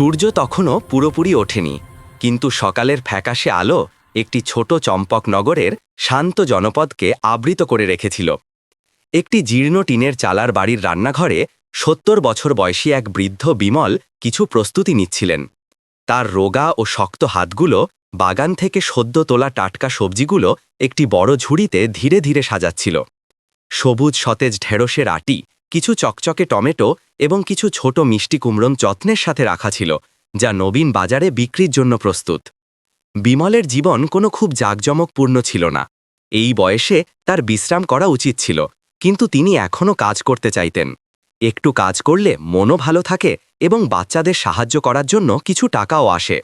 সূর্য তখনও পুরোপুরি ওঠেনি, কিন্তু সকালের ফ্যাকাশে আলো একটি ছোট চম্পক নগরের শান্ত জনপদকে আবৃত করে রেখেছিল। একটি জীর্ণ টিনের চালার বাড়ির রান্নাঘরে সত্তর বছর বয়সী এক বৃদ্ধ বিমল কিছু প্রস্তুতি নিচ্ছিলেন। তার রোগা ও শক্ত হাতগুলো, বাগান থেকে সদ্য তোলা টাটকা সবজিগুলো একটি বড় ঝুড়িতে ধীরে ধীরে সাজাচ্ছিল। সবুজ সতেজ ঢেঁড়সের আটি কিছু চকচকে টমেটো এবং কিছু ছোট মিষ্টি কুমড়োন যত্নের সাথে রাখা ছিল, যা নবীন বাজারে বিক্রির জন্য প্রস্তুত। বিমলের জীবন কোনো খুব জাঁকজমকপূর্ণ ছিল না। এই বয়সে তার বিশ্রাম করা উচিত ছিল, কিন্তু তিনি এখনও কাজ করতে চাইতেন। একটু কাজ করলে মনও ভালো থাকে এবং বাচ্চাদের সাহায্য করার জন্য কিছু টাকাও আসে।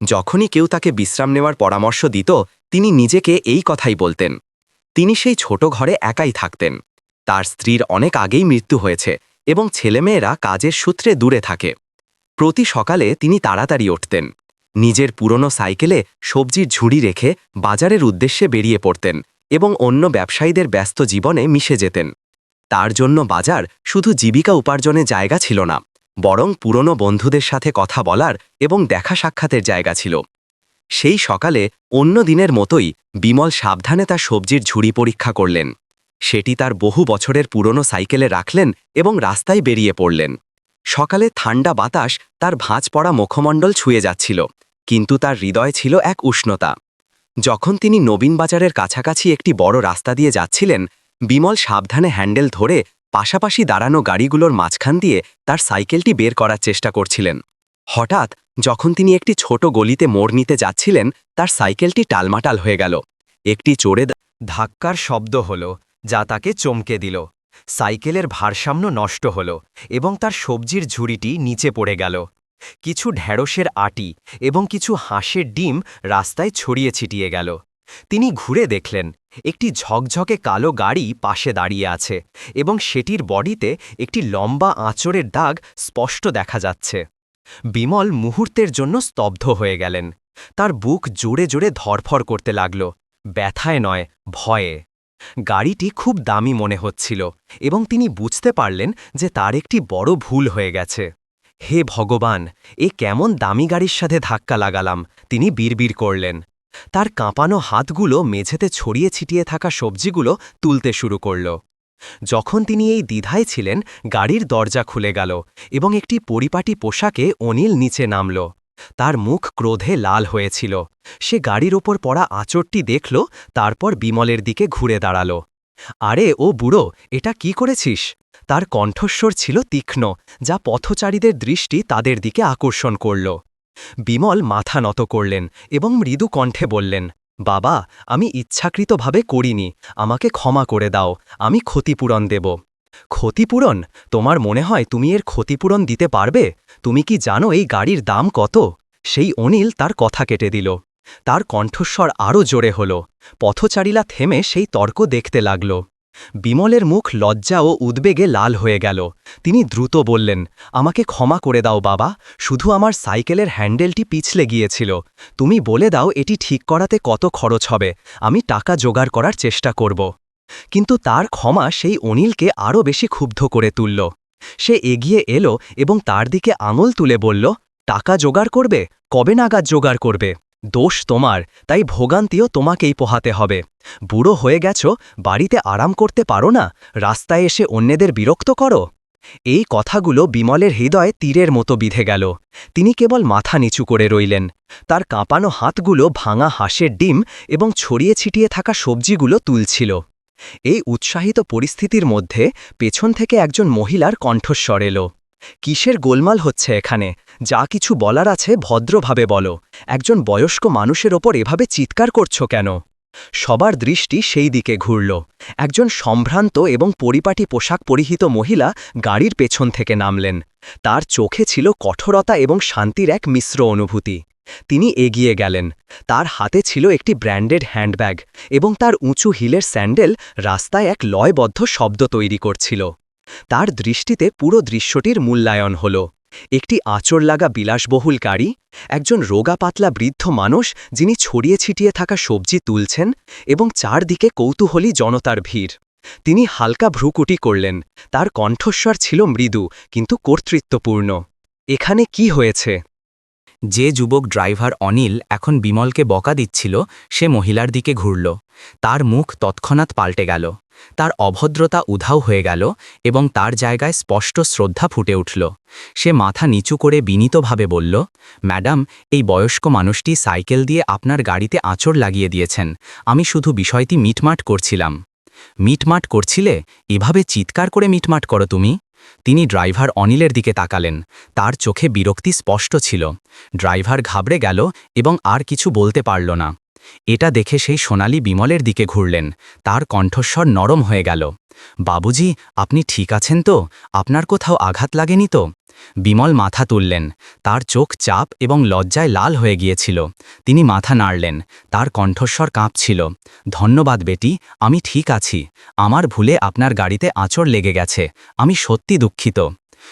যখনই কেউ তাকে বিশ্রাম নেওয়ার পরামর্শ দিত, তিনি নিজেকে এই কথাই বলতেন। তিনি সেই ছোট ঘরে একাই থাকতেন। তার স্ত্রীর অনেক আগেই মৃত্যু হয়েছে এবং ছেলেমেয়েরা কাজের সূত্রে দূরে থাকে। প্রতি সকালে তিনি তাড়াতাড়ি উঠতেন। নিজের পুরনো সাইকেলে সবজির ঝুড়ি রেখে বাজারের উদ্দেশ্যে বেরিয়ে পড়তেন এবং অন্য ব্যবসায়ীদের ব্যস্ত জীবনে মিশে যেতেন। তার জন্য বাজার শুধু জীবিকা উপার্জনের জায়গা ছিল না, বরং পুরনো বন্ধুদের সাথে কথা বলার এবং দেখা সাক্ষাতের জায়গা ছিল। সেই সকালে অন্য দিনের মতোই বিমল সাবধানে তার সবজির ঝুড়ি পরীক্ষা করলেন। সেটি তার বহু বছরের পুরনো সাইকেলে রাখলেন এবং রাস্তায় বেরিয়ে পড়লেন। সকালে ঠান্ডা বাতাস তার ভাঁজ পড়া মুখমণ্ডল ছুঁয়ে যাচ্ছিল, কিন্তু তার হৃদয় ছিল এক উষ্ণতা। যখন তিনি নবীন বাজারের কাছাকাছি একটি বড় রাস্তা দিয়ে যাচ্ছিলেন, বিমল সাবধানে হ্যান্ডেল ধরে পাশাপাশি দাঁড়ানো গাড়িগুলোর মাঝখান দিয়ে তার সাইকেলটি বের করার চেষ্টা করছিলেন। হঠাৎ যখন তিনি একটি ছোট গলিতে মোড় নিতে যাচ্ছিলেন, তার সাইকেলটি টালমাটাল হয়ে গেল। একটি চোরে ধাক্কার শব্দ হল। যা তাকে চমকে দিল। সাইকেলের ভারসাম্য নষ্ট হল এবং তার সবজির ঝুড়িটি নিচে পড়ে গেল। কিছু ঢ্যাঁড়সের আটি এবং কিছু হাঁসের ডিম রাস্তায় ছড়িয়ে ছিটিয়ে গেল। তিনি ঘুরে দেখলেন, একটি ঝকঝকে কালো গাড়ি পাশে দাঁড়িয়ে আছে এবং সেটির বডিতে একটি লম্বা আঁচড়ের দাগ স্পষ্ট দেখা যাচ্ছে। বিমল মুহূর্তের জন্য স্তব্ধ হয়ে গেলেন। তার বুক জোরে জোরে ধরফর করতে লাগল। ব্যথায় নয়, ভয়ে। গাড়িটি খুব দামি মনে হচ্ছিল এবং তিনি বুঝতে পারলেন যে তার একটি বড় ভুল হয়ে গেছে। হে ভগবান, এ কেমন দামি গাড়ির সাথে ধাক্কা লাগালাম, তিনি বিড়বিড় করলেন। তার কাঁপানো হাতগুলো মেঝেতে ছড়িয়ে ছিটিয়ে থাকা সবজিগুলো তুলতে শুরু করল। যখন তিনি এই দ্বিধায় ছিলেন, গাড়ির দরজা খুলে গেল এবং একটি পরিপাটি পোশাকে অনিল নিচে নামল। তার মুখ ক্রোধে লাল হয়েছিল। সে গাড়ির ওপর পড়া আঁচড়টি দেখল, তারপর বিমলের দিকে ঘুরে দাঁড়াল। আরে, ও বুড়ো, এটা কি করেছিস? তার কণ্ঠস্বর ছিল তীক্ষ্ণ, যা পথচারীদের দৃষ্টি তাদের দিকে আকর্ষণ করল। বিমল মাথা নত করলেন এবং মৃদু কণ্ঠে বললেন, বাবা, আমি ইচ্ছাকৃতভাবে করিনি, আমাকে ক্ষমা করে দাও, আমি ক্ষতিপূরণ দেব। ক্ষতিপূরণ? তোমার মনে হয় তুমি এর ক্ষতিপূরণ দিতে পারবে? তুমি কি জানো এই গাড়ির দাম কত? সেই অনিল তার কথা কেটে দিল। তার কণ্ঠস্বর আরও জোরে হল। পথচারীলা থেমে সেই তর্ক দেখতে লাগল। বিমলের মুখ লজ্জা ও উদ্বেগে লাল হয়ে গেল। তিনি দ্রুত বললেন, আমাকে ক্ষমা করে দাও বাবা, শুধু আমার সাইকেলের হ্যান্ডেলটি পিছলে গিয়েছিল। তুমি বলে দাও এটি ঠিক করাতে কত খরচ হবে। আমি টাকা জোগাড় করার চেষ্টা করব। কিন্তু তার ক্ষমা সেই অনিলকে আরও বেশি ক্ষুব্ধ করে তুলল। সে এগিয়ে এলো এবং তার দিকে আঙুল তুলে বলল, টাকা জোগাড় করবে? কবে নাগাদ জোগাড় করবে? দোষ তোমার, তাই ভোগান্তিও তোমাকেই পোহাতে হবে। বুড়ো হয়ে গেছ, বাড়িতে আরাম করতে পারো না, রাস্তায় এসে অন্যদের বিরক্ত করো? এই কথাগুলো বিমলের হৃদয়ে তীরের মতো বিধে গেল। তিনি কেবল মাথা নিচু করে রইলেন। তার কাঁপানো হাতগুলো ভাঙা হাঁসের ডিম এবং ছড়িয়ে ছিটিয়ে থাকা সবজিগুলো তুলছিল। এই উৎসাহিত পরিস্থিতির মধ্যে পেছন থেকে একজন মহিলার কণ্ঠস্বর এলো। কিসের গোলমাল হচ্ছে এখানে? যা কিছু বলার আছে ভদ্রভাবে বলো। একজন বয়স্ক মানুষের ওপর এভাবে চিৎকার করছ কেন? সবার দৃষ্টি সেই দিকে ঘুরল। একজন সম্ভ্রান্ত এবং পরিপাটি পোশাক পরিহিত মহিলা গাড়ির পেছন থেকে নামলেন। তার চোখে ছিল কঠোরতা এবং শান্তির এক মিশ্র অনুভূতি। তিনি এগিয়ে গেলেন। তার হাতে ছিল একটি ব্র্যান্ডেড হ্যান্ডব্যাগ এবং তার উঁচু হিলের স্যান্ডেল রাস্তায় এক লয়বদ্ধ শব্দ তৈরি করছিল। তার দৃষ্টিতে পুরো দৃশ্যটির মূল্যায়ন হল। একটি আঁচড় লাগা বিলাসবহুল গাড়ি, একজন রোগা পাতলা বৃদ্ধ মানুষ যিনি ছড়িয়ে ছিটিয়ে থাকা সবজি তুলছেন এবং চারদিকে কৌতূহলী জনতার ভিড়। তিনি হালকা ভ্রুকুটি করলেন, তার কণ্ঠস্বর ছিল মৃদু কিন্তু কর্তৃত্বপূর্ণ। এখানে কি হয়েছে? যে যুবক ড্রাইভার অনিল এখন বিমলকে বকা দিচ্ছিল, সে মহিলার দিকে ঘুরল। তার মুখ তৎক্ষণাৎ পাল্টে গেল। তার অভদ্রতা উধাও হয়ে গেল এবং তার জায়গায় স্পষ্ট শ্রদ্ধা ফুটে উঠল। সে মাথা নিচু করে বিনীতভাবে বলল, ম্যাডাম, এই বয়স্ক মানুষটি সাইকেল দিয়ে আপনার গাড়িতে আঁচড় লাগিয়ে দিয়েছেন। আমি শুধু বিষয়টি মিটমাট করছিলাম। মিটমাট করছিলে? এভাবে চিৎকার করে মিটমাট করো তুমি। তিনি ড্রাইভার অনিলের দিকে তাকালেন। তার চোখে বিরক্তি স্পষ্ট ছিল। ড্রাইভার ঘাবড়ে গেল এবং আর কিছু বলতে পারল না। এটা দেখে সেই সোনালি বিমলের দিকে ঘুরলেন। তার কণ্ঠস্বর নরম হয়ে গেল। বাবুজি, আপনি ঠিক আছেন তো? আপনার কোথাও আঘাত লাগেনি তো? বিমল মাথা তুললেন। তার চোখ চাপ এবং লজ্জায় লাল হয়ে গিয়েছিল। তিনি মাথা নাড়লেন। তার কণ্ঠস্বর কাঁপছিল। ধন্যবাদ বেটি, আমি ঠিক আছি। আমার ভুলে আপনার গাড়িতে আঁচড় লেগে গেছে। আমি সত্যি দুঃখিত।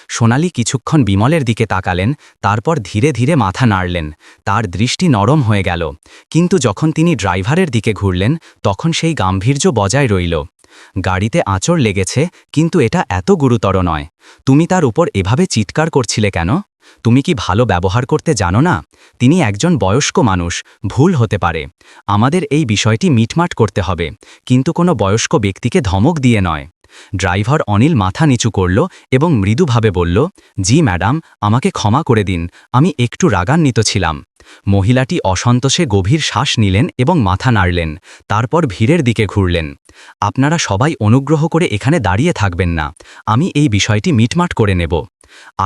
সোনালি কিছুক্ষণ বিমলের দিকে তাকালেন, তারপর ধীরে ধীরে মাথা নাড়লেন। তার দৃষ্টি নরম হয়ে গেল। কিন্তু যখন তিনি ড্রাইভারের দিকে ঘুরলেন, তখন সেই গাম্ভীর্য বজায় রইল। গাড়িতে আঁচড় লেগেছে, কিন্তু এটা এত গুরুতর নয়। তুমি তার উপর এভাবে চিৎকার করছিলে কেন? তুমি কি ভালো ব্যবহার করতে জানো না? তিনি একজন বয়স্ক মানুষ, ভুল হতে পারে। আমাদের এই বিষয়টি মিটমাট করতে হবে, কিন্তু কোনো বয়স্ক ব্যক্তিকে ধমক দিয়ে নয়। ড্রাইভার অনিল মাথা নিচু করল এবং মৃদুভাবে বলল, জি, ম্যাডাম, আমাকে ক্ষমা করে দিন, আমি একটু রাগান্বিত ছিলাম। মহিলাটি অসন্তোষে গভীর শ্বাস নিলেন এবং মাথা নাড়লেন, তারপর ভিড়ের দিকে ঘুরলেন। আপনারা সবাই অনুগ্রহ করে এখানে দাঁড়িয়ে থাকবেন না, আমি এই বিষয়টি মিটমাট করে নেব।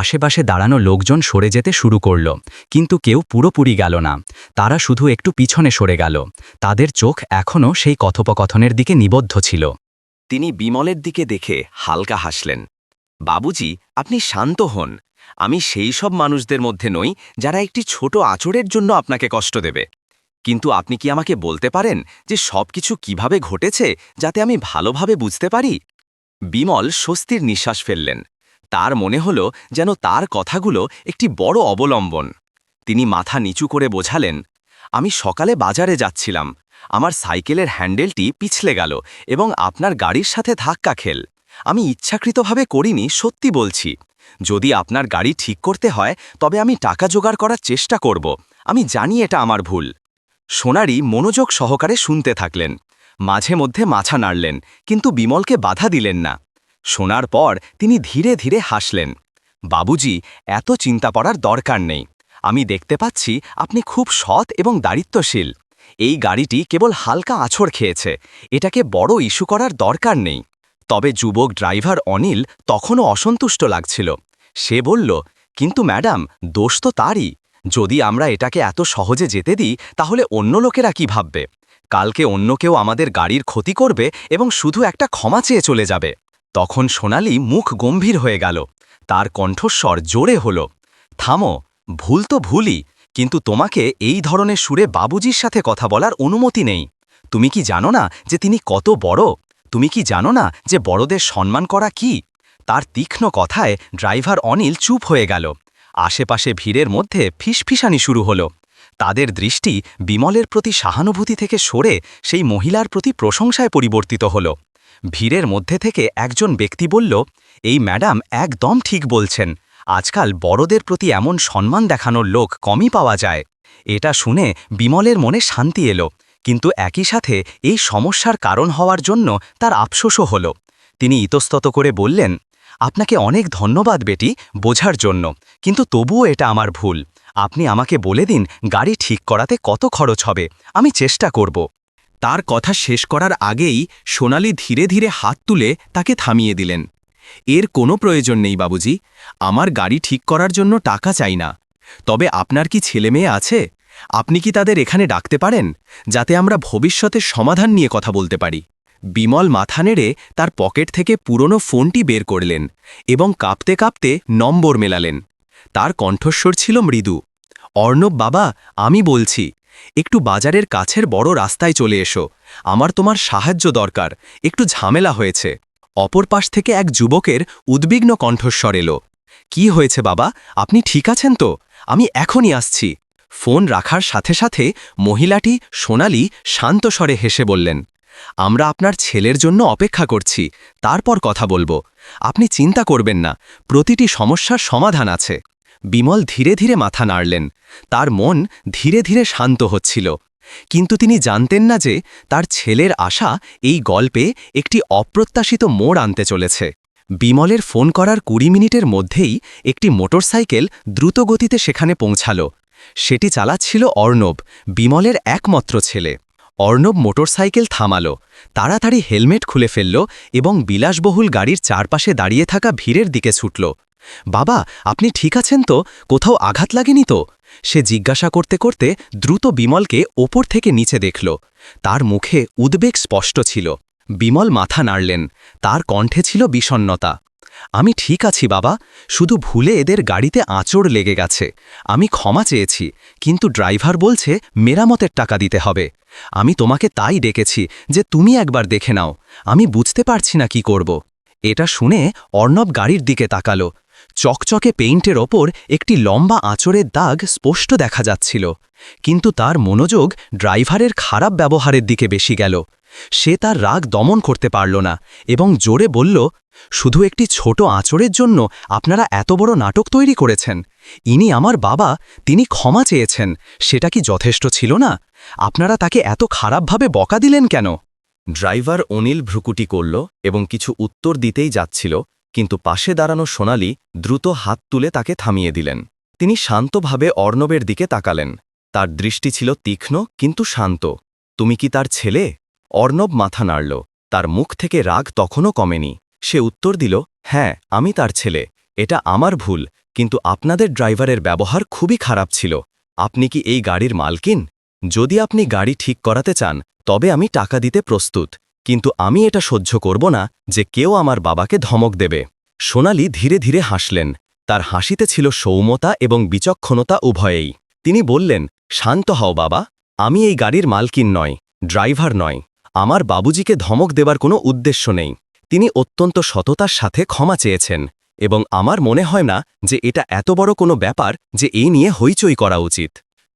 আশেপাশে দাঁড়ানো লোকজন সরে যেতে শুরু করল, কিন্তু কেউ পুরোপুরি গেল না, তারা শুধু একটু পিছনে সরে গেল। তাদের চোখ এখনও সেই কথোপকথনের দিকে নিবদ্ধ ছিল। তিনি বিমলের দিকে দেখে হালকা হাসলেন। বাবুজি, আপনি শান্ত হন। আমি সেই সব মানুষদের মধ্যে নই যারা একটি ছোট আচরের জন্য আপনাকে কষ্ট দেবে। কিন্তু আপনি কি আমাকে বলতে পারেন যে সবকিছু কীভাবে ঘটেছে যাতে আমি ভালোভাবে বুঝতে পারি? বিমল স্বস্তির নিঃশ্বাস ফেললেন। তার মনে হল যেন তার কথাগুলো একটি বড় অবলম্বন। তিনি মাথা নিচু করে বোঝালেন আমি সকালে বাজারে যাচ্ছিলাম। আমার সাইকেলের হ্যান্ডেলটি পিছলে গেল এবং আপনার গাড়ির সাথে ধাক্কা খেল। আমি ইচ্ছাকৃতভাবে করিনি, সত্যি বলছি। যদি আপনার গাড়ি ঠিক করতে হয়, তবে আমি টাকা জোগাড় করার চেষ্টা করব। আমি জানি এটা আমার ভুল। সোনারি মনোযোগ সহকারে শুনতে থাকলেন। মাঝে মধ্যে মাছা নাড়লেন, কিন্তু বিমলকে বাধা দিলেন না। শোনার পর তিনি ধীরে ধীরে হাসলেন। বাবুজি, এত চিন্তা করার দরকার নেই। আমি দেখতে পাচ্ছি আপনি খুব সৎ এবং দায়িত্বশীল এই গাড়িটি কেবল হালকা আছড় খেয়েছে। এটাকে বড় ইস্যু করার দরকার নেই। তবে যুবক ড্রাইভার অনিল তখনও অসন্তুষ্ট লাগছিল। সে বলল, কিন্তু ম্যাডাম, দোষ তো তারই। যদি আমরা এটাকে এত সহজে যেতে দিই, তাহলে অন্য লোকেরা কি ভাববে? কালকে অন্য কেউ আমাদের গাড়ির ক্ষতি করবে এবং শুধু একটা ক্ষমা চেয়ে চলে যাবে। তখন সোনালি মুখ গম্ভীর হয়ে গেল। তার কণ্ঠস্বর জোরে হল, থামো ভুল তো ভুলই, কিন্তু তোমাকে এই ধরনের সুরে বাবুজির সাথে কথা বলার অনুমতি নেই। তুমি কি জানো না যে তিনি কত বড়? তুমি কি জানো না যে বড়দের সম্মান করা কি? তার তীক্ষ্ণ কথায় ড্রাইভার অনিল চুপ হয়ে গেল। আশেপাশে ভিড়ের মধ্যে ফিসফিসানি শুরু হলো। তাদের দৃষ্টি বিমলের প্রতি সহানুভূতি থেকে সরে সেই মহিলার প্রতি প্রশংসায় পরিবর্তিত হল। ভিড়ের মধ্যে থেকে একজন ব্যক্তি বলল, এই ম্যাডাম একদম ঠিক বলছেন। আজকাল বড়দের প্রতি এমন সম্মান দেখানোর লোক কমই পাওয়া যায়। এটা শুনে বিমলের মনে শান্তি এলো, কিন্তু একই সাথে এই সমস্যার কারণ হওয়ার জন্য তার আফসোসও হল। তিনি ইতস্তত করে বললেন, আপনাকে অনেক ধন্যবাদ বেটি বোঝার জন্য, কিন্তু তবুও এটা আমার ভুল। আপনি আমাকে বলে দিন গাড়ি ঠিক করাতে কত খরচ হবে, আমি চেষ্টা করব তার কথা শেষ করার আগেই সোনালি ধীরে ধীরে হাত তুলে তাকে থামিয়ে দিলেন। এর কোনো প্রয়োজন নেই, বাবুজি। আমার গাড়ি ঠিক করার জন্য টাকা চাই না। তবে আপনার কি ছেলে মেয়ে আছে? আপনি কি তাদের এখানে ডাকতে পারেন? যাতে আমরা ভবিষ্যতে সমাধান নিয়ে কথা বলতে পারি। বিমল মাথা নেড়ে তার পকেট থেকে পুরনো ফোনটি বের করলেন এবং কাঁপতে কাঁপতে নম্বর মেলালেন। তার কণ্ঠস্বর ছিল মৃদু। অর্ণব বাবা, আমি বলছি, একটু বাজারের কাছের বড় রাস্তায় চলে এসো। আমার তোমার সাহায্য দরকার। একটু ঝামেলা হয়েছে। অপর পাশ থেকে এক যুবকের উদ্বিগ্ন কণ্ঠস্বর এলো। কি হয়েছে বাবা? আপনি ঠিক আছেন তো? আমি এখনই আসছি। ফোন রাখার সাথে সাথে মহিলাটি সোনালি শান্ত স্বরে হেসে বললেন, আমরা আপনার ছেলের জন্য অপেক্ষা করছি। তারপর কথা বলব। আপনি চিন্তা করবেন না। প্রতিটি সমস্যার সমাধান আছে। বিমল ধীরে ধীরে মাথা নাড়লেন। তার মন ধীরে ধীরে শান্ত হচ্ছিল। কিন্তু তিনি জানতেন না যে তার ছেলের আশা এই গল্পে একটি অপ্রত্যাশিত মোড় আনতে চলেছে। বিমলের ফোন করার কুড়ি মিনিটের মধ্যেই একটি মোটরসাইকেল দ্রুত গতিতে সেখানে পৌঁছাল। সেটি চালাচ্ছিল অর্ণব, বিমলের একমাত্র ছেলে। অর্ণব মোটরসাইকেল থামাল, তাড়াতাড়ি হেলমেট খুলে ফেলল এবং বিলাসবহুল গাড়ির চারপাশে দাঁড়িয়ে থাকা ভিড়ের দিকে ছুটল। বাবা, আপনি ঠিক আছেন তো? কোথাও আঘাত লাগেনি তো? সে জিজ্ঞাসা করতে করতে দ্রুত বিমলকে ওপর থেকে নিচে দেখল। তার মুখে উদ্বেগ স্পষ্ট ছিল। বিমল মাথা নাড়লেন। তার কণ্ঠে ছিল বিষণ্নতা আমি ঠিক আছি বাবা, শুধু ভুলে এদের গাড়িতে আঁচড় লেগে গেছে। আমি ক্ষমা চেয়েছি, কিন্তু ড্রাইভার বলছে মেরামতের টাকা দিতে হবে। আমি তোমাকে তাই ডেকেছি যে তুমি একবার দেখে নাও। আমি বুঝতে পারছি না কি করব। এটা শুনে অর্ণব গাড়ির দিকে তাকালো। চকচকে পেইন্টের ওপর একটি লম্বা আঁচড়ের দাগ স্পষ্ট দেখা যাচ্ছিল। কিন্তু তার মনোযোগ ড্রাইভারের খারাপ ব্যবহারের দিকে বেশি গেল। সে তার রাগ দমন করতে পারল না এবং জোরে বলল, শুধু একটি ছোট আঁচড়ের জন্য আপনারা এত বড় নাটক তৈরি করেছেন। ইনি আমার বাবা, তিনি ক্ষমা চেয়েছেন, সেটা কি যথেষ্ট ছিল না? আপনারা তাকে এত খারাপভাবে বকা দিলেন কেন? ড্রাইভার অনিল ভ্রুকুটি করল এবং কিছু উত্তর দিতেই যাচ্ছিল কিন্তু পাশে দাঁড়ানো সোনালি দ্রুত হাত তুলে তাকে থামিয়ে দিলেন। তিনি শান্তভাবে অর্ণবের দিকে তাকালেন। তার দৃষ্টি ছিল তীক্ষ্ণ, কিন্তু শান্ত। তুমি কি তার ছেলে? অর্ণব মাথা নাড়ল। তার মুখ থেকে রাগ তখনও কমেনি। সে উত্তর দিল হ্যাঁ আমি তার ছেলে। এটা আমার ভুল, কিন্তু আপনাদের ড্রাইভারের ব্যবহার খুবই খারাপ ছিল। আপনি কি এই গাড়ির মালকিন? যদি আপনি গাড়ি ঠিক করাতে চান, তবে আমি টাকা দিতে প্রস্তুত। কিন্তু আমি এটা সহ্য করব না যে কেউ আমার বাবাকে ধমক দেবে। সোনালি ধীরে ধীরে হাসলেন। তার হাসিতে ছিল সৌমতা এবং বিচক্ষণতা উভয়েই। তিনি বললেন, শান্ত হও বাবা, আমি এই গাড়ির মালকিন নয়, ড্রাইভার নয়। আমার বাবুজিকে ধমক দেবার কোনো উদ্দেশ্য নেই। তিনি অত্যন্ত সততার সাথে ক্ষমা চেয়েছেন এবং আমার মনে হয় না যে এটা এত বড় কোনো ব্যাপার যে এই নিয়ে হইচই করা উচিত।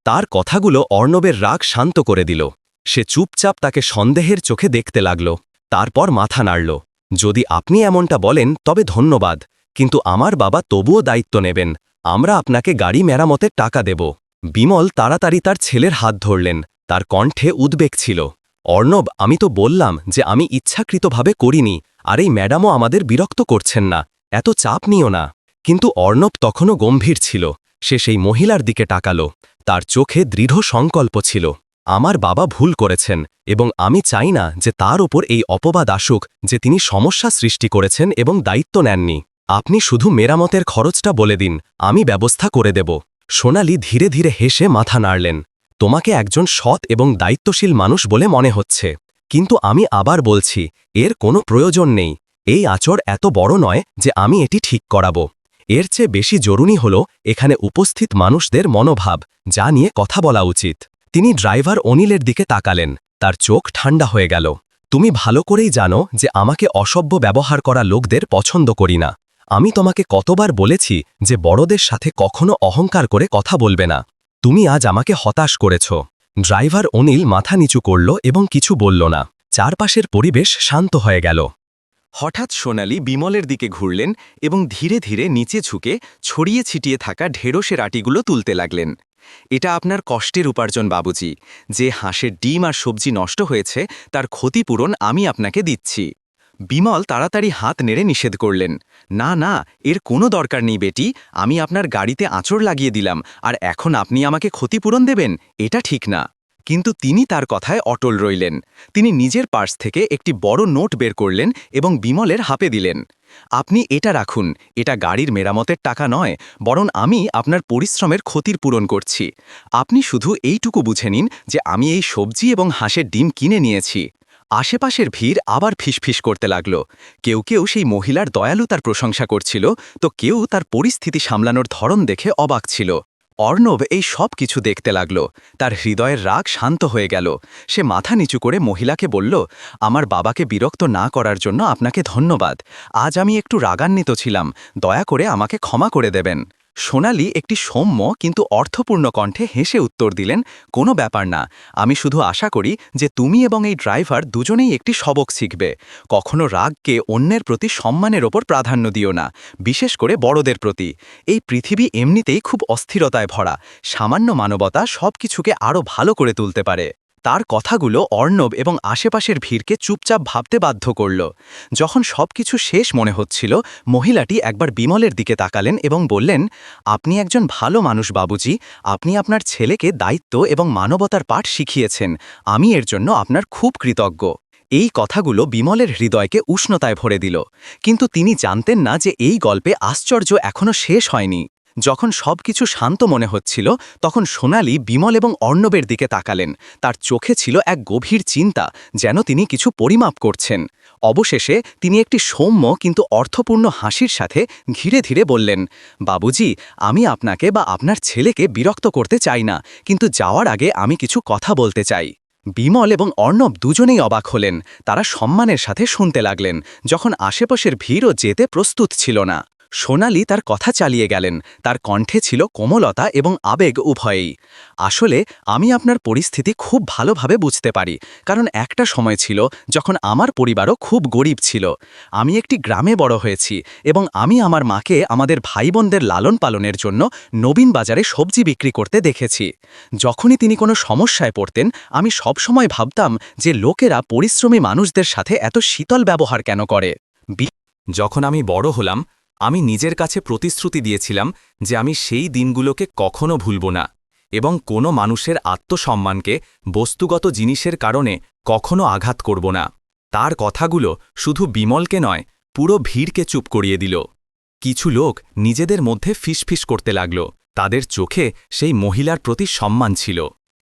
তার কথাগুলো অর্ণবের রাগ শান্ত করে দিল। সে চুপচাপ তাকে সন্দেহের চোখে দেখতে লাগল। তারপর মাথা নাড়ল। যদি আপনি এমনটা বলেন, তবে ধন্যবাদ। কিন্তু আমার বাবা তবুও দায়িত্ব নেবেন। আমরা আপনাকে গাড়ি মেরামতের টাকা দেব। বিমল তাড়াতাড়ি তার ছেলের হাত ধরলেন। তার কণ্ঠে উদ্বেগ ছিল। অর্ণব, আমি তো বললাম যে আমি ইচ্ছাকৃতভাবে করিনি, আর এই ম্যাডামও আমাদের বিরক্ত করছেন না। এত চাপ নিও না। কিন্তু অর্ণব তখনও গম্ভীর ছিল। সে সেই মহিলার দিকে টাকালো তার চোখে দৃঢ় সংকল্প ছিল। আমার বাবা ভুল করেছেন এবং আমি চাই না যে তার ওপর এই অপবাদ আসুক যে তিনি সমস্যা সৃষ্টি করেছেন এবং দায়িত্ব নেননি। আপনি শুধু মেরামতের খরচটা বলে দিন, আমি ব্যবস্থা করে দেব। সোনালি ধীরে ধীরে হেসে মাথা নাড়লেন। তোমাকে একজন সৎ এবং দায়িত্বশীল মানুষ বলে মনে হচ্ছে। কিন্তু আমি আবার বলছি, এর কোনো প্রয়োজন নেই। এই আচর এত বড় নয় যে আমি এটি ঠিক করাবো। এর চেয়ে বেশি জরুরি হল এখানে উপস্থিত মানুষদের মনোভাব, যা নিয়ে কথা বলা উচিত। তিনি ড্রাইভার অনিলের দিকে তাকালেন। তার চোখ ঠান্ডা হয়ে গেল। তুমি ভালো করেই জানো যে আমাকে অসভ্য ব্যবহার করা লোকদের পছন্দ করি না। আমি তোমাকে কতবার বলেছি যে বড়দের সাথে কখনো অহংকার করে কথা বলবে না। তুমি আজ আমাকে হতাশ করেছ ড্রাইভার অনিল মাথা নিচু করল এবং কিছু বলল না। চারপাশের পরিবেশ শান্ত হয়ে গেল। হঠাৎ সোনালি বিমলের দিকে ঘুরলেন এবং ধীরে ধীরে নিচে ঝুঁকে ছড়িয়ে ছিটিয়ে থাকা ঢেঁড়সের আটিগুলো তুলতে লাগলেন। এটা আপনার কষ্টের উপার্জন, বাবুজি। যে হাঁসের ডিম আর সবজি নষ্ট হয়েছে, তার ক্ষতিপূরণ আমি আপনাকে দিচ্ছি। বিমল তাড়াতাড়ি হাত নেড়ে নিষেধ করলেন। না না, এর কোনো দরকার নেই বেটি, আমি আপনার গাড়িতে আঁচড় লাগিয়ে দিলাম, আর এখন আপনি আমাকে ক্ষতিপূরণ দেবেন, এটা ঠিক না। কিন্তু তিনি তার কথায় অটল রইলেন। তিনি নিজের পার্স থেকে একটি বড় নোট বের করলেন এবং বিমলের হাপে দিলেন। আপনি এটা রাখুন, এটা গাড়ির মেরামতের টাকা নয়, বরং আমি আপনার পরিশ্রমের ক্ষতির পূরণ করছি। আপনি শুধু এইটুকু বুঝে নিন যে আমি এই সবজি এবং হাঁসের ডিম কিনে নিয়েছি। আশেপাশের ভিড় আবার ফিসফিস করতে লাগল। কেউ কেউ সেই মহিলার দয়ালুতার প্রশংসা করছিল, তো কেউ তার পরিস্থিতি সামলানোর ধরন দেখে অবাক ছিল। অর্ণব এই সব কিছু দেখতে লাগল। তার হৃদয়ের রাগ শান্ত হয়ে গেল। সে মাথা নিচু করে মহিলাকে বলল, আমার বাবাকে বিরক্ত না করার জন্য আপনাকে ধন্যবাদ। আজ আমি একটু রাগান্বিত ছিলাম। দয়া করে আমাকে ক্ষমা করে দেবেন। সোনালি একটি সৌম্য কিন্তু অর্থপূর্ণ কণ্ঠে হেসে উত্তর দিলেন, কোনো ব্যাপার না, আমি শুধু আশা করি যে তুমি এবং এই ড্রাইভার দুজনেই একটি সবক শিখবে। কখনো রাগকে অন্যের প্রতি সম্মানের ওপর প্রাধান্য দিও না, বিশেষ করে বড়দের প্রতি। এই পৃথিবী এমনিতেই খুব অস্থিরতায় ভরা, সামান্য মানবতা সব কিছুকে আরও ভালো করে তুলতে পারে। তার কথাগুলো অর্ণব এবং আশেপাশের ভিড়কে চুপচাপ ভাবতে বাধ্য করল। যখন সবকিছু শেষ মনে হচ্ছিল, মহিলাটি একবার বিমলের দিকে তাকালেন এবং বললেন, আপনি একজন ভালো মানুষ, বাবুজি। আপনি আপনার ছেলেকে দায়িত্ব এবং মানবতার পাঠ শিখিয়েছেন। আমি এর জন্য আপনার খুব কৃতজ্ঞ। এই কথাগুলো বিমলের হৃদয়কে উষ্ণতায় ভরে দিল। কিন্তু তিনি জানতেন না যে এই গল্পে আশ্চর্য এখনও শেষ হয়নি। যখন সবকিছু শান্ত মনে হচ্ছিল, তখন সোনালি বিমল এবং অর্ণবের দিকে তাকালেন। তার চোখে ছিল এক গভীর চিন্তা, যেন তিনি কিছু পরিমাপ করছেন। অবশেষে তিনি একটি সৌম্য কিন্তু অর্থপূর্ণ হাসির সাথে ধীরে ধীরে বললেন, বাবুজি, আমি আপনাকে বা আপনার ছেলেকে বিরক্ত করতে চাই না, কিন্তু যাওয়ার আগে আমি কিছু কথা বলতে চাই। বিমল এবং অর্ণব দুজনেই অবাক হলেন। তারা সম্মানের সাথে শুনতে লাগলেন, যখন আশেপাশের ভিড়ও যেতে প্রস্তুত ছিল না। সোনালি তার কথা চালিয়ে গেলেন। তার কণ্ঠে ছিল কোমলতা এবং আবেগ উভয়েই। আসলে আমি আপনার পরিস্থিতি খুব ভালোভাবে বুঝতে পারি, কারণ একটা সময় ছিল যখন আমার পরিবারও খুব গরিব ছিল। আমি একটি গ্রামে বড় হয়েছি এবং আমি আমার মাকে আমাদের ভাই বোনদের লালন পালনের জন্য নবীন বাজারে সবজি বিক্রি করতে দেখেছি। যখনই তিনি কোনো সমস্যায় পড়তেন, আমি সবসময় ভাবতাম যে লোকেরা পরিশ্রমী মানুষদের সাথে এত শীতল ব্যবহার কেন করে। যখন আমি বড় হলাম আমি নিজের কাছে প্রতিশ্রুতি দিয়েছিলাম যে আমি সেই দিনগুলোকে কখনো ভুলব না এবং কোনো মানুষের আত্মসম্মানকে বস্তুগত জিনিসের কারণে কখনো আঘাত করব না। তার কথাগুলো শুধু বিমলকে নয়, পুরো ভিড়কে চুপ করিয়ে দিল। কিছু লোক নিজেদের মধ্যে ফিসফিস করতে লাগল। তাদের চোখে সেই মহিলার প্রতি সম্মান ছিল।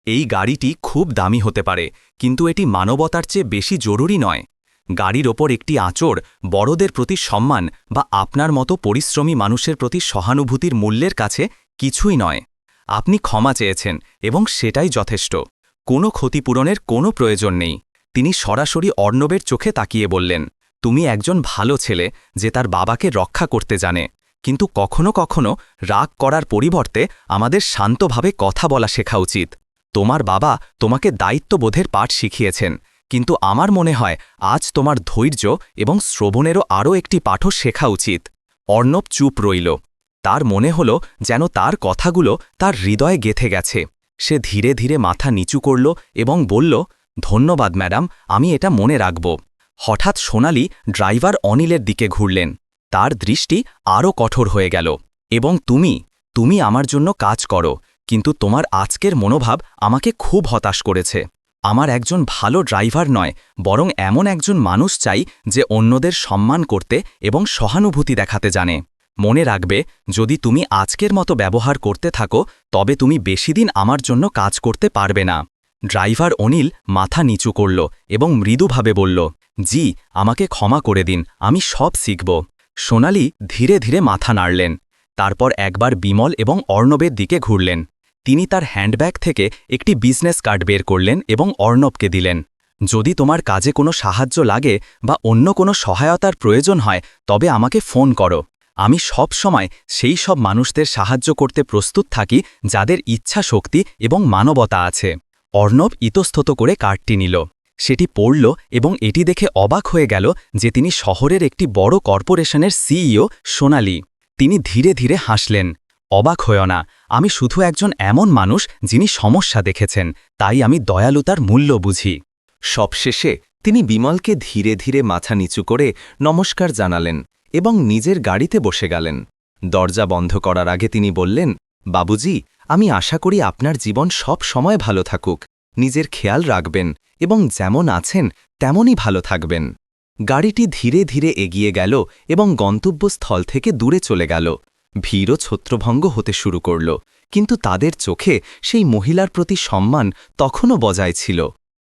এই গাড়িটি খুব দামি হতে পারে, কিন্তু এটি মানবতার চেয়ে বেশি জরুরি নয়। গাড়ির ওপর একটি আঁচড় বড়দের প্রতি সম্মান বা আপনার মতো পরিশ্রমী মানুষের প্রতি সহানুভূতির মূল্যের কাছে কিছুই নয়। আপনি ক্ষমা চেয়েছেন এবং সেটাই যথেষ্ট। কোনো ক্ষতিপূরণের কোনো প্রয়োজন নেই। তিনি সরাসরি অর্ণবের চোখে তাকিয়ে বললেন, তুমি একজন ভালো ছেলে যে তার বাবাকে রক্ষা করতে জানে। কিন্তু কখনো কখনো রাগ করার পরিবর্তে আমাদের শান্তভাবে কথা বলা শেখা উচিত। তোমার বাবা তোমাকে দায়িত্ববোধের পাঠ শিখিয়েছেন। কিন্তু আমার মনে হয় আজ তোমার ধৈর্য এবং শ্রবণেরও আরও একটি পাঠও শেখা উচিত। অর্ণব চুপ রইল। তার মনে হল যেন তার কথাগুলো তার হৃদয়ে গেথে গেছে। সে ধীরে ধীরে মাথা নিচু করল এবং বলল, ধন্যবাদ, ম্যাডাম, আমি এটা মনে রাখব। হঠাৎ সোনালি ড্রাইভার অনিলের দিকে ঘুরলেন। তার দৃষ্টি আরও কঠোর হয়ে গেল। এবং তুমি তুমি আমার জন্য কাজ করো, কিন্তু তোমার আজকের মনোভাব আমাকে খুব হতাশ করেছে। আমার একজন ভালো ড্রাইভার নয়, বরং এমন একজন মানুষ চাই যে অন্যদের সম্মান করতে এবং সহানুভূতি দেখাতে জানে। মনে রাখবে, যদি তুমি আজকের মতো ব্যবহার করতে থাকো, তবে তুমি বেশিদিন আমার জন্য কাজ করতে পারবে না। ড্রাইভার অনিল মাথা নিচু করল এবং মৃদুভাবে বলল, জি, আমাকে ক্ষমা করে দিন, আমি সব শিখব। সোনালি ধীরে ধীরে মাথা নাড়লেন, তারপর একবার বিমল এবং অর্ণবের দিকে ঘুরলেন। তিনি তার হ্যান্ডব্যাগ থেকে একটি বিজনেস কার্ড বের করলেন এবং অর্ণবকে দিলেন। যদি তোমার কাজে কোনো সাহায্য লাগে বা অন্য কোনো সহায়তার প্রয়োজন হয়, তবে আমাকে ফোন করো। আমি সব সময় সেই সব মানুষদের সাহায্য করতে প্রস্তুত থাকি যাদের ইচ্ছা শক্তি এবং মানবতা আছে। অর্ণব ইতস্তত করে কার্ডটি নিল। সেটি পড়ল এবং এটি দেখে অবাক হয়ে গেল যে তিনি শহরের একটি বড় কর্পোরেশনের সিইও সোনালি। তিনি ধীরে ধীরে হাসলেন। অবাক হয়েও না, আমি শুধু একজন এমন মানুষ যিনি সমস্যা দেখেছেন, তাই আমি দয়ালুতার মূল্য বুঝি। সবশেষে তিনি বিমলকে ধীরে ধীরে মাথা নিচু করে নমস্কার জানালেন এবং নিজের গাড়িতে বসে গেলেন। দরজা বন্ধ করার আগে তিনি বললেন, বাবুজি, আমি আশা করি আপনার জীবন সব সময় ভালো থাকুক। নিজের খেয়াল রাখবেন এবং যেমন আছেন, তেমনই ভালো থাকবেন। গাড়িটি ধীরে ধীরে এগিয়ে গেল এবং গন্তব্যস্থল থেকে দূরে চলে গেল। ভিড়ও ছত্রভঙ্গ হতে শুরু করল, কিন্তু তাদের চোখে সেই মহিলার প্রতি সম্মান তখনও বজায় ছিল।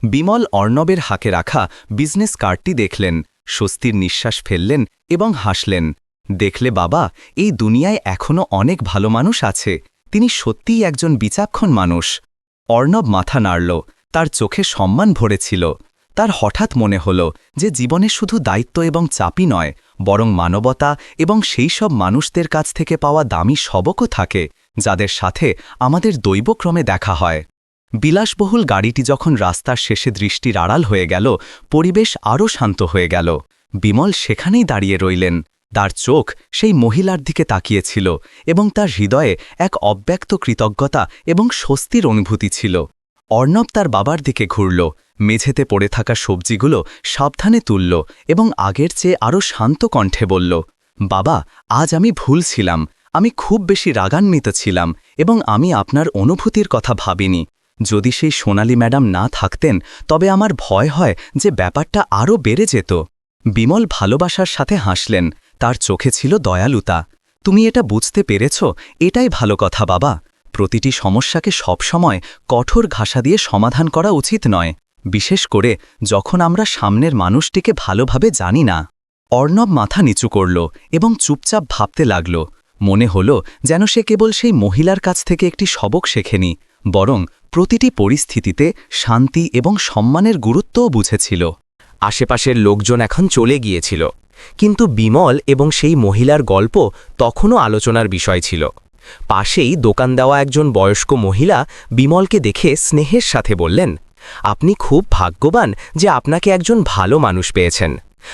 বিমল অর্ণবের হাকে রাখা বিজনেস কার্ডটি দেখলেন, স্বস্তির নিঃশ্বাস ফেললেন এবং হাসলেন, দেখলে বাবা, এই দুনিয়ায় এখনও অনেক ভালো মানুষ আছে, তিনি সত্যিই একজন বিচাক্ষণ মানুষ। অর্ণব মাথা নাড়ল, তার চোখে সম্মান ভরেছিল, তার হঠাৎ মনে হল যে জীবনে শুধু দায়িত্ব এবং চাপই নয় বরং মানবতা এবং সেই সব মানুষদের কাছ থেকে পাওয়া দামি সবকও থাকে, যাদের সাথে আমাদের দৈবক্রমে দেখা হয়। বিলাসবহুল গাড়িটি যখন রাস্তার শেষে দৃষ্টির আড়াল হয়ে গেল, পরিবেশ আরও শান্ত হয়ে গেল। বিমল সেখানেই দাঁড়িয়ে রইলেন। তার চোখ সেই মহিলার দিকে তাকিয়েছিল এবং তার হৃদয়ে এক অব্যক্ত কৃতজ্ঞতা এবং স্বস্তির অনুভূতি ছিল। অর্ণব তার বাবার দিকে ঘুরল। মেঝেতে পড়ে থাকা সবজিগুলো সাবধানে তুলল এবং আগের চেয়ে আরও শান্ত কণ্ঠে বলল, বাবা, আজ আমি ভুল ছিলাম। আমি খুব বেশি রাগান্বিত ছিলাম এবং আমি আপনার অনুভূতির কথা ভাবিনি। যদি সেই সোনালি ম্যাডাম না থাকতেন, তবে আমার ভয় হয় যে ব্যাপারটা আরও বেড়ে যেত বিমল ভালোবাসার সাথে হাসলেন। তার চোখে ছিল দয়ালুতা। তুমি এটা বুঝতে পেরেছ? এটাই ভালো কথা বাবা। প্রতিটি সমস্যাকে সবসময় কঠোর ঘাসা দিয়ে সমাধান করা উচিত নয়। বিশেষ করে যখন আমরা সামনের মানুষটিকে ভালোভাবে জানি না। অর্ণব মাথা নিচু করল এবং চুপচাপ ভাবতে লাগল। মনে হল যেন সে কেবল সেই মহিলার কাছ থেকে একটি সবক শেখেনি, বরং প্রতিটি পরিস্থিতিতে শান্তি এবং সম্মানের গুরুত্বও বুঝেছিল। আশেপাশের লোকজন এখন চলে গিয়েছিল। কিন্তু বিমল এবং সেই মহিলার গল্প তখনও আলোচনার বিষয় ছিল। পাশেই দোকান দেওয়া একজন বয়স্ক মহিলা বিমলকে দেখে স্নেহের সাথে বললেন আপনি খুব ভাগ্যবান যে আপনাকে একজন ভালো মানুষ পেয়েছেন।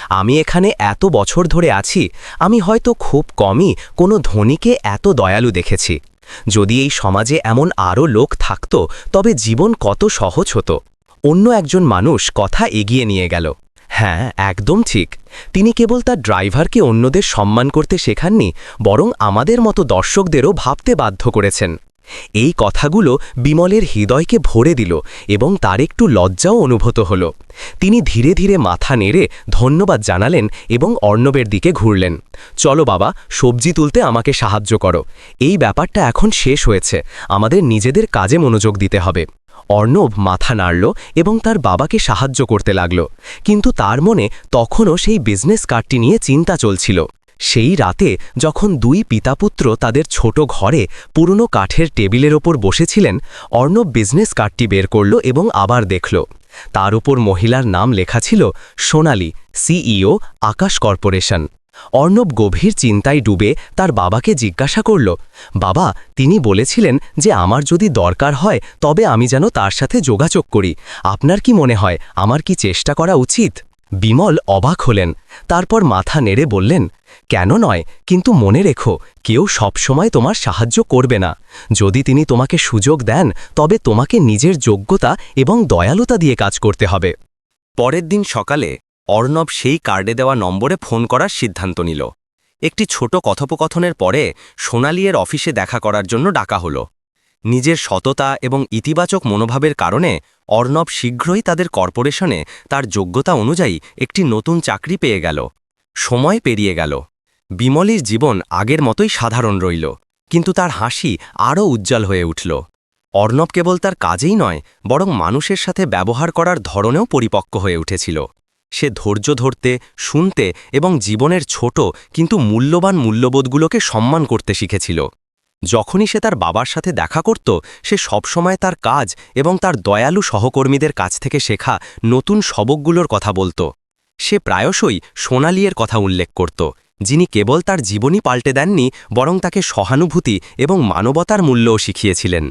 আমি এখানে এত বছর ধরে আছি, আমি হয়তো খুব কমই কোনো ধনীকে এত দয়ালু দেখেছি। যদি এই সমাজে এমন আরও লোক থাকত, তবে জীবন কত সহজ হতো। অন্য একজন মানুষ কথা এগিয়ে নিয়ে গেল। হ্যাঁ একদম ঠিক। তিনি কেবল তার ড্রাইভারকে অন্যদের সম্মান করতে শেখাননি, বরং আমাদের মতো দর্শকদেরও ভাবতে বাধ্য করেছেন। এই কথাগুলো বিমলের হৃদয়কে ভরে দিল এবং তার একটু লজ্জাও অনুভূত হল। তিনি ধীরে ধীরে মাথা নেড়ে ধন্যবাদ জানালেন এবং অর্ণবের দিকে ঘুরলেন। চলো বাবা, সবজি তুলতে আমাকে সাহায্য করো। এই ব্যাপারটা এখন শেষ হয়েছে। আমাদের নিজেদের কাজে মনোযোগ দিতে হবে। অর্ণব মাথা নাড়ল এবং তার বাবাকে সাহায্য করতে লাগল। কিন্তু তার মনে তখনও সেই বিজনেস কার্ডটি নিয়ে চিন্তা চলছিল। সেই রাতে যখন দুই পিতাপুত্র তাদের ছোট ঘরে পুরনো কাঠের টেবিলের ওপর বসেছিলেন, অর্ণব বিজনেস কার্ডটি বের করল এবং আবার দেখল। তার উপর মহিলার নাম লেখা ছিল সোনালি সিইও আকাশ কর্পোরেশন। অর্ণব গভীর চিন্তায় ডুবে তার বাবাকে জিজ্ঞাসা করল, বাবা, তিনি বলেছিলেন যে আমার যদি দরকার হয়, তবে আমি যেন তার সাথে যোগাযোগ করি। আপনার কি মনে হয়, আমার কি চেষ্টা করা উচিত? বিমল অবাক হলেন, তারপর মাথা নেড়ে বললেন কেন নয়, কিন্তু মনে রেখো, কেউ সবসময় তোমার সাহায্য করবে না। যদি তিনি তোমাকে সুযোগ দেন, তবে তোমাকে নিজের যোগ্যতা এবং দয়ালুতা দিয়ে কাজ করতে হবে। পরের দিন সকালে, অর্ণব সেই কার্ডে দেওয়া নম্বরে ফোন করার সিদ্ধান্ত নিল। একটি ছোট কথোপকথনের পরে, সোনালিয়ের অফিসে দেখা করার জন্য ডাকা হলো। নিজের সততা এবং ইতিবাচক মনোভাবের কারণে, অর্ণব শীঘ্রই তাদের কর্পোরেশনে তার যোগ্যতা অনুযায়ী একটি নতুন চাকরি পেয়ে গেল। সময় পেরিয়ে গেল। বিমলের জীবন আগের মতোই সাধারণ রইল, কিন্তু তার হাসি আরও উজ্জ্বল হয়ে উঠল। অর্ণব কেবল তার কাজেই নয়, বরং মানুষের সাথে ব্যবহার করার ধরনেও পরিপক্ক হয়ে উঠেছিল। সে ধৈর্য ধরতে, শুনতে এবং জীবনের ছোট কিন্তু মূল্যবান মূল্যবোধগুলোকে সম্মান করতে শিখেছিল। যখনই সে তার বাবার সাথে দেখা করত, সে সবসময় তার কাজ এবং তার দয়ালু সহকর্মীদের কাছ থেকে শেখা নতুন সবকগুলোর কথা বলত। সে প্রায়শই সোনালিয়ের কথা উল্লেখ করত, যিনি কেবল তার জীবনই পাল্টে দেননি, বরং তাকে সহানুভূতি এবং মানবতার মূল্যও শিখিয়েছিলেন।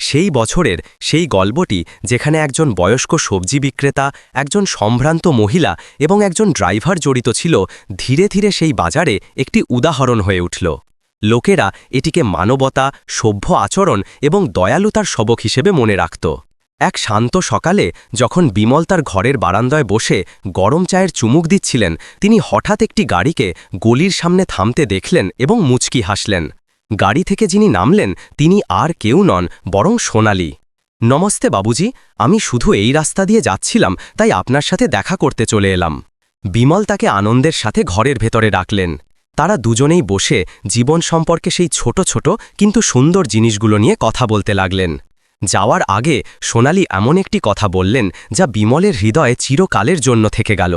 সেই বছরের সেই গল্পটি, যেখানে একজন বয়স্ক সবজি বিক্রেতা, একজন সম্ভ্রান্ত মহিলা এবং একজন ড্রাইভার জড়িত ছিল, ধীরে ধীরে সেই বাজারে একটি উদাহরণ হয়ে উঠল। লোকেরা এটিকে মানবতা, সভ্য আচরণ এবং দয়ালুতার সবক হিসেবে মনে রাখত। এক শান্ত সকালে যখন বিমল তার ঘরের বারান্দায় বসে গরম চায়ের চুমুক দিচ্ছিলেন, তিনি হঠাৎ একটি গাড়িকে গলির সামনে থামতে দেখলেন এবং মুচকি হাসলেন। গাড়ি থেকে যিনি নামলেন, তিনি আর কেউ নন, বরং সোনালি। নমস্তে বাবুজি, আমি শুধু এই রাস্তা দিয়ে যাচ্ছিলাম, তাই আপনার সাথে দেখা করতে চলে এলাম। বিমল তাকে আনন্দের সাথে ঘরের ভেতরে ডাকলেন তারা দুজনেই বসে জীবন সম্পর্কে সেই ছোট ছোট কিন্তু সুন্দর জিনিসগুলো নিয়ে কথা বলতে লাগলেন। যাওয়ার আগে সোনালি এমন একটি কথা বললেন যা বিমলের হৃদয়ে চিরকালের জন্য থেকে গেল।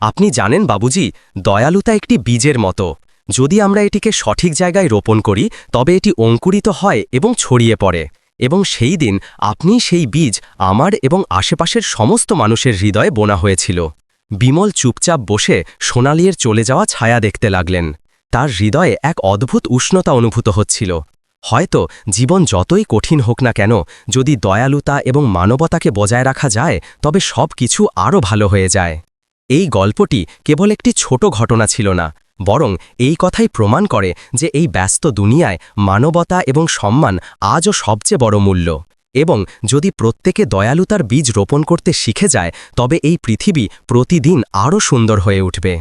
আপনি জানেন বাবুজি, দয়ালুতা একটি বীজের মতো। যদি আমরা এটিকে সঠিক জায়গায় রোপণ করি, তবে এটি অঙ্কুরিত হয় এবং ছড়িয়ে পড়ে। এবং সেই দিন আপনি সেই বীজ আমার এবং আশেপাশের সমস্ত মানুষের হৃদয়ে বোনা হয়েছিল। বিমল চুপচাপ বসে সোনালিয়ের চলে যাওয়া ছায়া দেখতে লাগলেন। তার হৃদয়ে এক অদ্ভুত উষ্ণতা অনুভূত হচ্ছিল। হয়তো জীবন যতই কঠিন হোক না কেন, যদি দয়ালুতা এবং মানবতাকে বজায় রাখা যায়, তবে সব কিছু আরও ভালো হয়ে যায়। এই গল্পটি কেবল একটি ছোট ঘটনা ছিল না, বরং এই কথাই প্রমাণ করে যে এই ব্যস্ত দুনিয়ায় মানবতা এবং সম্মান আজও সবচেয়ে বড় মূল্য। এবং যদি প্রত্যেকে দয়ালুতার বীজ রোপণ করতে শিখে যায়, তবে এই পৃথিবী প্রতিদিন আরও সুন্দর হয়ে উঠবে।